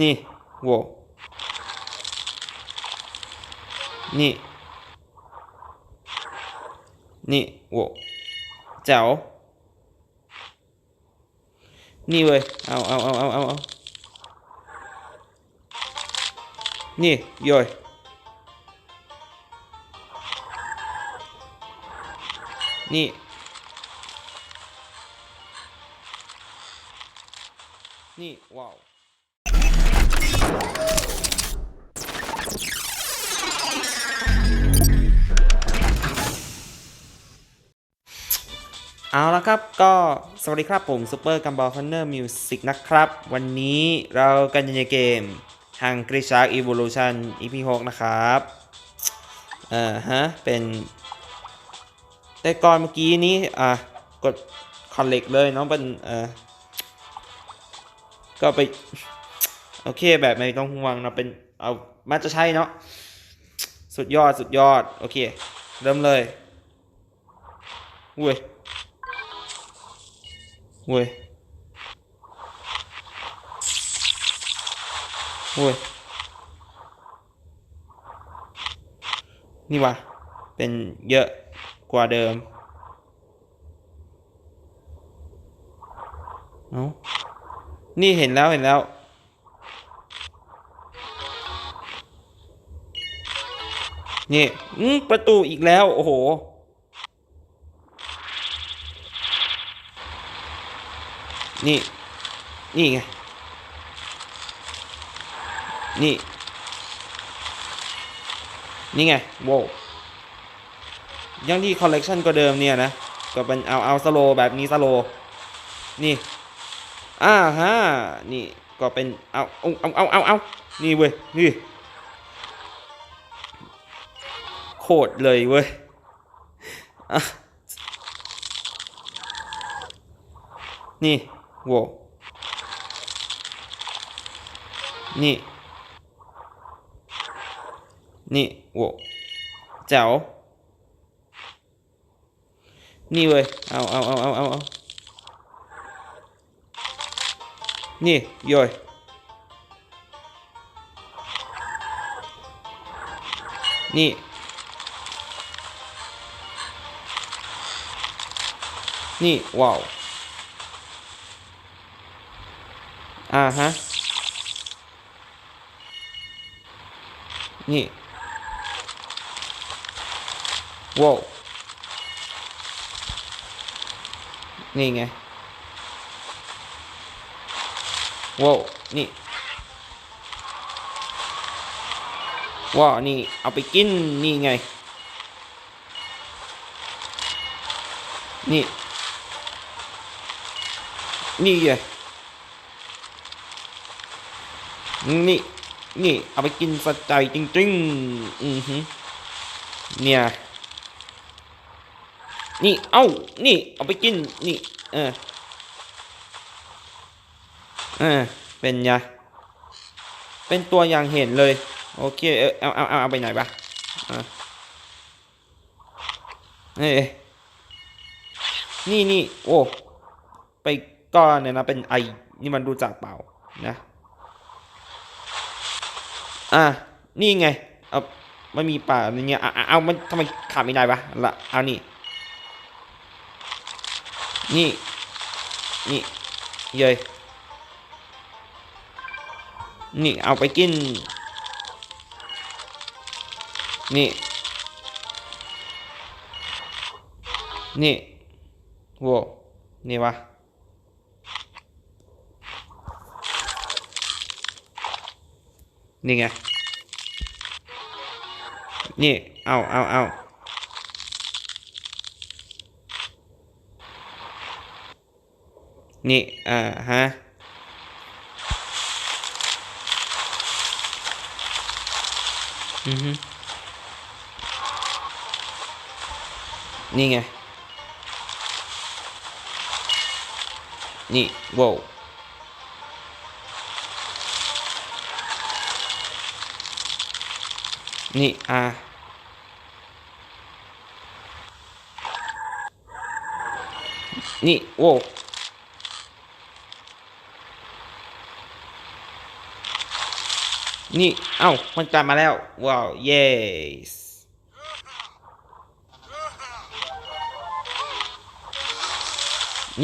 นี่โวนี่นี่โวแจ๋วนี่เว้ยเอาเอา เอาละครับก็สวัสดีครับผมซูเปอร์กัมบอลฟันเนอร์มิวสิกนะครับ วันนี้เรากันอยู่ในเกมทางกริชาร์ Evolution EP 6นะครับ เอ่อฮะ เป็น แต่ก่อนเมื่อกี้นี้ อะ กดคอนเล็กเลยเนาะเป็นเอ่อก็ไป โอเค แบบไม่ต้องห่วงเนาเป็นเอามาจะใช่เนาะสุดยอดสุดยอด โอเค เริ่มเลยอุ้ยเว้ยเว้ยนี่วะเป็นเยอะกว่าเดิมเอานี่เห็นแล้วเห็นแล้ว นี่ประตูอีกแล้ว โอ้โห นี่ นี่ไง นี่ นี่ไงโว้ยังที่คอลเลกชันก็เดิมเนี่ยนะ ก็เป็นเอาเอาสโลแบบนี้สโล นี่ อ่าฮะ นี่ก็เป็นเอาเอาเอาเอาเอาเอานี่เว้ย นี่ โคตรเลยเว้ยนี่โว้นี่ นี่โว้วแจ๋วนี่เว้ย เอาเอาเอาเอาเอาเอานี่โยยนี่ นี่ว้าวอ่าฮะ นี่ว้าวนี่ไงว้าวนี่ว้าวนี่ เอาไปกิน นี่ไง นี่ นี่ไงนี่นี่ เอาไปกินสะใจจริงๆ อือหือเนี่ย นี่ เอ้า นี่ เอาไปกิน นี่ เออ เออ เป็นไงเป็นตัวอย่างเห็นเลย โอเค เออเอาเอาเอาเอาไปไหนปะอะเอ้นี่นี่ โอ้ ไป ก้อนเนี่ยนะเป็นไอนี่มันดูจากเปล่านะ อะนี่ไง เอาไม่มีป่าอะไรเงี้ยอะอะเอามันทำไมขาดไม่ได้วะละเอานี่ นี่ นี่ เย้ยนี่เอาไปกิน นี่ นี่โว้นี่วะ นี่ไง นี่ เอาเอาเอานี่ อ่าฮะ อือฮึนี่ไง นี่โว้ว นี่อ่านี่ โว้นี่ เอ้า มันกลับมาแล้ว ว้าว เย้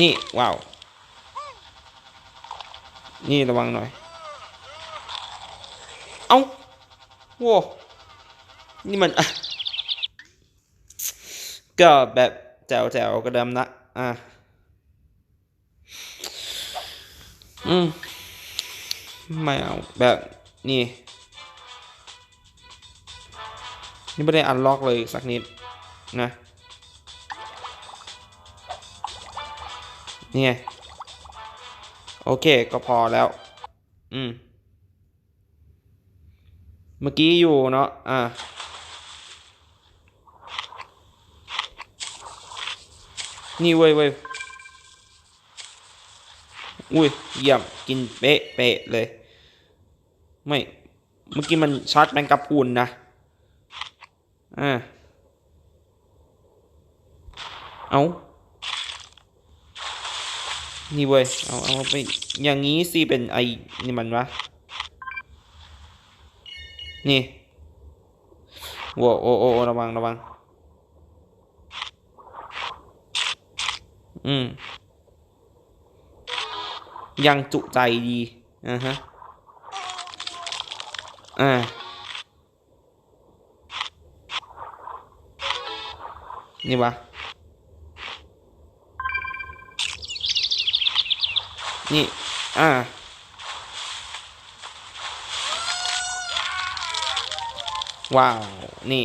นี่ ว้าว นี่ ระวังหน่อย เอ้า โว้ นี่มัน ก็แบบแจวแจวๆกระเดมนะ อะ อืม ไม่เอา แบบนี่ นี่ไม่ได้อันล็อกเลยสักนิด นะนี่ไงโอเค ก็พอแล้ว อืม เมื่อกี้อยู่เนาะ อ่า นี่เว้ยเว้ยอุ้ยเยี่ยมกินเป๊ะเป๊ะเลย ไม่เมื่อกี้มันชาร์จแมงกะพรุนนะอ่าเอานี่เว้ยเอาเอาไปอย่างนี้สิเป็นไอนี่มันวะนี่โว้โอ้โอ้โอ้ระวังระวัง อืม ยังจุใจดีอ่าฮะ อ่า นี่วะนี่ อ่า ว้าว นี่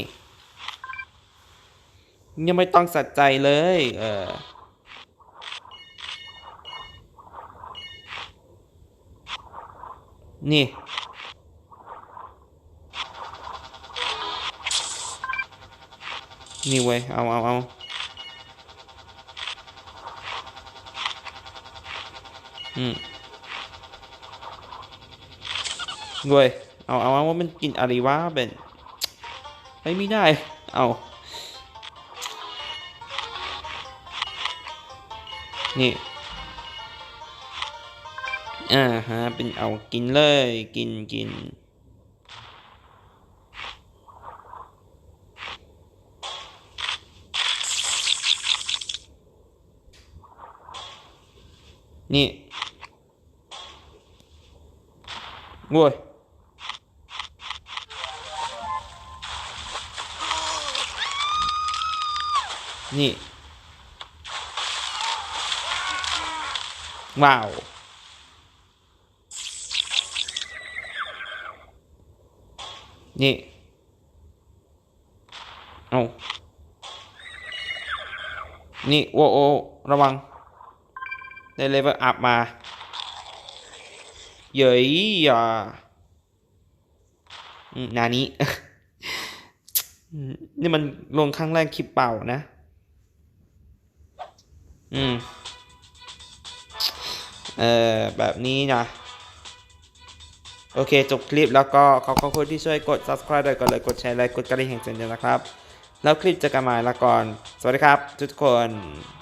ยังไม่ต้องสัดใจเลย เออ นี่ นี่เว้ย เอาเอาเอาอืมเว้ย เอาเอาเอาว่ามันกินอะไรวะเป็นไอ้ยไม่ได้ เอานี่ อ่าฮะเป็นเอากินเลยกินกินนี่โว้ยนี่ ว้าว นี่ เอานี่โอ้โอ้ระวัง ได้เลเวลอัพมา เย้ยอะนานี้ นี่มันลงครั้งแรกคลิปเป่านะ อืม เออแบบนี้นะ โอเค จบคลิปแล้วก็ขอบคุณที่ช่วยกด subscribe ด้วยกดไลค์กดแชร์และกดกระดิ่งแห่งสัญญาณนะครับ แล้วคลิปจะกลับมาละก่อน สวัสดีครับ ทุกคน